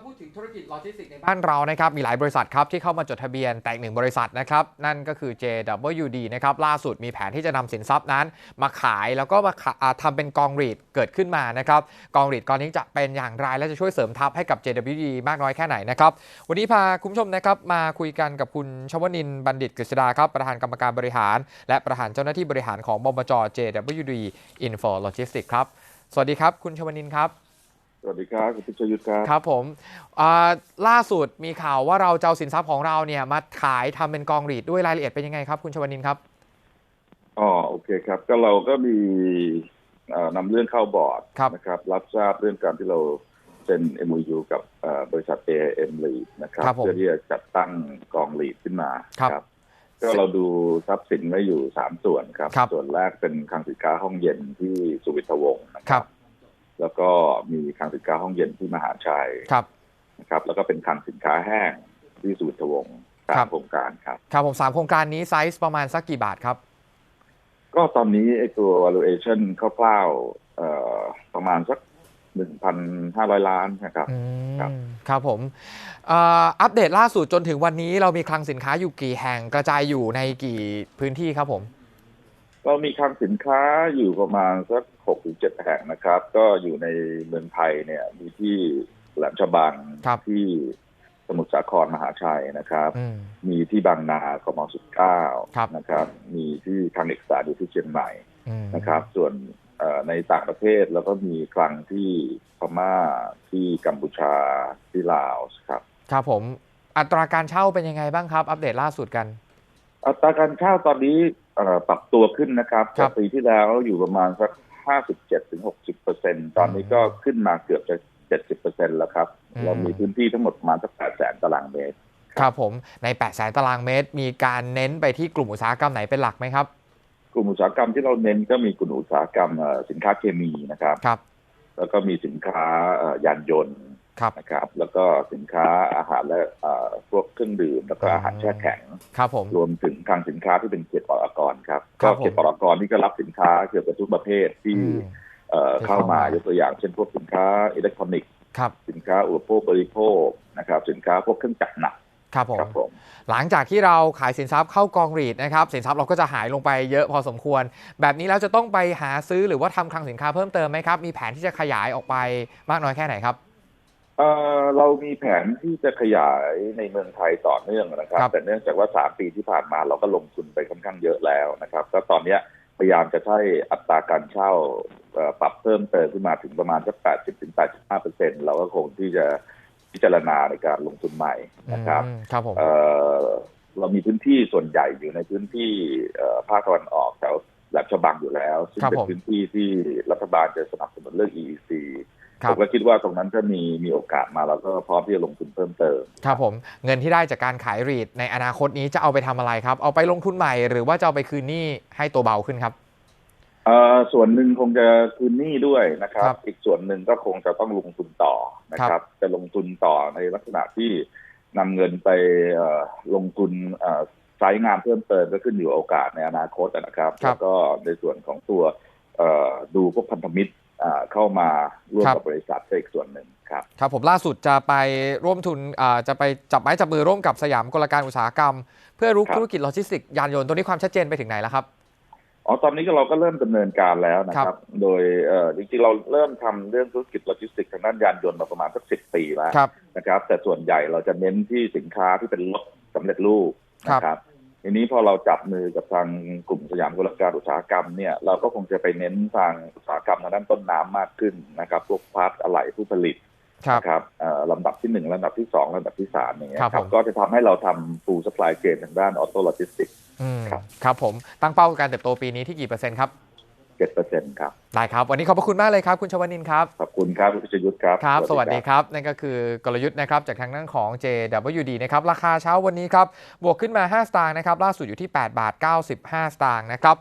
าพูดถึงธุรกิจโลจิสติกในบ้านเรานะครับมีหลายบริษัทครับที่เข้ามาจดทะเบียนแต่อีกหนึ่งบริษัทนะครับนั่นก็คือ JWD นะครับล่าสุดมีแผนที่จะนำสินทรัพย์นั้น มาขายแล้วก็มาาอ่าทำเป็นกองรีดเกิดขึ้นมานะครับกองรีดกองนี้จะเป็นอย่างไรและจะช่วยเสริมทัพให้กับ JWD มากน้อยแค่ไหนนะครับวันนี้พาคุณผู้ชมนะครับมาคุยกันกับคุณชวนินบัณฑิตกฤษดาครับประธานกรรมการบริหาร และประธานเจ้าหน้าที่บริหารของบมจ JWD Info Logistics ครับสวัสดีครับ คุณชวนินครับ สวัสดีครับคุณพิชยุทธครับครับผมอ่าล่าสุดมีข่าวว่าเราจะเอาสินทรัพย์ของเราเนี่ยมาขายทำเป็นกองรีดด้วยรายละเอียดเป็นยังไงครับ คุณชวนินทร์ครับอ๋อโอเคครับ ก็เราก็มีเอ่อนำเรื่องเข้าบอร์ดครับนะครับ รับทราบเรื่องการที่เราเซ็น MOU กับเอ่อบริษัท AIM Lead นะครับครับผมเพื่อที่จะจัดตั้งกองลีดขึ้นมาครับก็เราดูทรัพย์สินไว้อยู่สามส่วนครับครับ ส่วนแรกเป็นคลังสินค้าห้องเย็นที่สุวิทวงศ์นะคครัรับบ แล้วก็มีคลังสินค้าห้องเย็นที่มหาชัยครับนะครับ แล้วก็เป็นคลังสินค้าแห้งที่สุวิทวงศ์ตาครัมบโครงการครับครับผมสามโครงการนี้ไซส์ประมาณสักกี่บาทครับ ก็ตอนนี้ไอ้ตัว valuation คร่าวๆเอ่อประมาณสัก1,500ล้านนะครับอืครับมครับผมเอ่ออัปเดตล่าสุดจนถึงวันนี้เรามีคลังสินค้าอยู่กี่แห่งกระจายอยู่ในกี่พื้นที่ครับผม เรามีคลังสินค้าอยู่ประมาณสัก6ถึง7แห่งนะครับ ก็อยู่ในเมืองไทยเนี่ยมีที่แหลมฉบังครับที่สมุทรสาครมหาชัยนะครับอืมมีที่บางนากมสุดเก้าครับนะครับ มีที่คลังเอกสารอยู่ที่เชียงใหม่อืมนะครับ ส่วนเอ่อในต่างประเทศแล้วก็มีคลังที่พม่าที่กัมพูชาที่ลาวครับ ครับผมอัตราการเช่าเป็นยังไงบ้างครับ อัปเดตล่าสุดกัน อัตราการเช่าตอนนี้เอ่อปรับตัวขึ้นนะครับครัจาบกปีที่แล้วอยู่ประมาณสัก 57ถึง60เปอร์เซ็นตอนนี้ก็ขึ้นมาเกือบจะ 70เปอร์เซ็นแล้วครับอืมเรามีพื้นที่ทั้งหมดประมาณสัก8แสนตารางเมตร ครับผมใน8แสนตารางเมตร มีการเน้นไปที่กลุ่มอุตสาหกรรมไหนเป็นหลักไหมครับ กลุ่มอุตสาหกรรมที่เราเน้นก็มีกลุ่มอุตสาหกรรมเอ่อสินค้าเคมีนะครับครับ แล้วก็มีสินค้าเอ่อยานยนต์ครับ นะครับ แล้วก็สินค้าอาหารและเอ่อพวกเครื่องดื่มแล้วก็อาหารแช่แข็งครับผมรวมถึงทางสินค้าที่เป็นเกียรติปรากรครับครัก็บผมเกียรติปรากรนี่ก็รับสินค้าเกี่ยวกับทุกประเภทที่อืมเอ่อที่เข้าเข้ามมายกตัวอย่างเช่นพวกสินค้าอิเล็กทรอนิกส์ครับสินค้าอุปโภคบริโภคนะครับสินค้าพวกเครื่องจักรหนักครับผมครับผมหลังจากที่เราขายสินทรัพย์เข้ากองรีดนะครับสินทรัพย์เราก็จะหายลงไปเยอะพอสมควร แบบนี้แล้วจะต้องไปหาซื้อหรือว่าทำคลังสินค้าเพิ่มเติมไหมครับ มีแผนที่จะขยายออกไปมากน้อยแค่ไหนครับ เอ่อเรามีแผนที่จะขยายในเมืองไทยต่อเนื่องนะครับครับ แต่เนื่องจากว่าสามปีที่ผ่านมาเราก็ลงทุนไปค่อนข้างเยอะแล้วนะครับ ก็ตอนเนี้ยพยายามจะใช้อัตราการเช่าเอ่อปรับเพิ่มเติมขึ้นมาถึงประมาณสัก 80 ถึง 85เปอร์เซ็นเราก็คงที่จะพิจารณาในการลงทุนใหม่นะครับอืมครับผมเอ่อเรามีพื้นที่ส่วนใหญ่อยู่ในพื้นที่เอ่อภาคตะวันออกแถวแหลมฉบังอยู่แล้ว ซึ่งครับเป็นผมพื้นที่ที่รัฐบาลจะสนับสนุนเรื่อง EEC ครั ผบมก็คิดว่าตรงนั้นถ้ามีมีโอกาสมาเราก็พร้อมที่จะลงทุนเพิ่มเติม ครับผมเงินที่ได้จากการขายรีดในอนาคตนี้จะเอาไปทำอะไรครับ เอาไปลงทุนใหม่หรือว่าจะเอาไปคืนหนี้ให้ตัวเบาขึ้นครับเอ่อส่วนหนึ่งคงจะคืนหนี้ด้วยนะครับครับอีกส่วนหนึ่งก็คงจะต้องลงทุนต่อนะคครัรับบจะลงทุนต่อในลักษณะที่นำเงินไปเอ่อลงทุนเอ่อใช้งานเพิ่มเติมก็ขึ้นอยู่กับโอกาสในอนาคตนะครับครับ แล้วก็ในส่วนของตัวเอ่อดูพวกพันธมิตรอ่า เข้ามาร่วมครับกับบริษัทก็อีกส่วนหนึ่งครับครับผมล่าสุดจะไปร่วมทุนอ่าจะไปจับไม้จับมือร่วมกับสยามกลการอุตสาหกรรม เพื่อรู้ครับธุรกิจโลจิสติกส์ยานยนต์ตัวนี้ความชัดเจนไปถึงไหนแล้วครับอ๋อตอนนี้ก็เราก็เริ่มดำเนินการแล้วนะคครัรับบโดยเอ่อจริงๆเราเริ่มทำเรื่องธุรกิจโลจิสติกส์ทางด้านยานยนต์มาประมาณสักสิบปีแล้วครับนะครับ แต่ส่วนใหญ่เราจะเน้นที่สินค้าที่เป็นรถสำเร็จรูปนะครับ ทีนี้พอเราจับมือกับทางกลุ่มสยามกุลการอุตสาหกรรมเนี่ยเราก็คงจะไปเน้นทางอุตสาหกรรมทางด้านต้นน้ำมากขึ้นนะครับพวกพาร์ทอะไหล่ผู้ผลิตครับนะครับเอ่อลำดับที่หนึ่งลำดับที่สองลำดับที่สามอย่างเงี้ยครับครัผบมก็จะทำให้เราทำฟูลสปายเกนทางด้านออโตโลจิสติกอืมครับครับผมตั้งเป้าการเติบโตปีนี้ที่กี่เปอร์เซ็นต์ครับ เจ็ดเปอร์เซ็นต์ครับได้ครับ วันนี้ขอบพระคุณมากเลยครับ คุณชวนินทร์ครับ ขอบคุณครับคุณพิชยุทธครับครับ สวัสดีครับ นั่นก็คือกลยุทธ์นะครับจากทางด้านของ JWD นะครับราคาเช้าวันนี้ครับบวกขึ้นมา 5 สตางค์นะครับล่าสุดอยู่ที่ 8 บาท 95 สตางค์นะครับ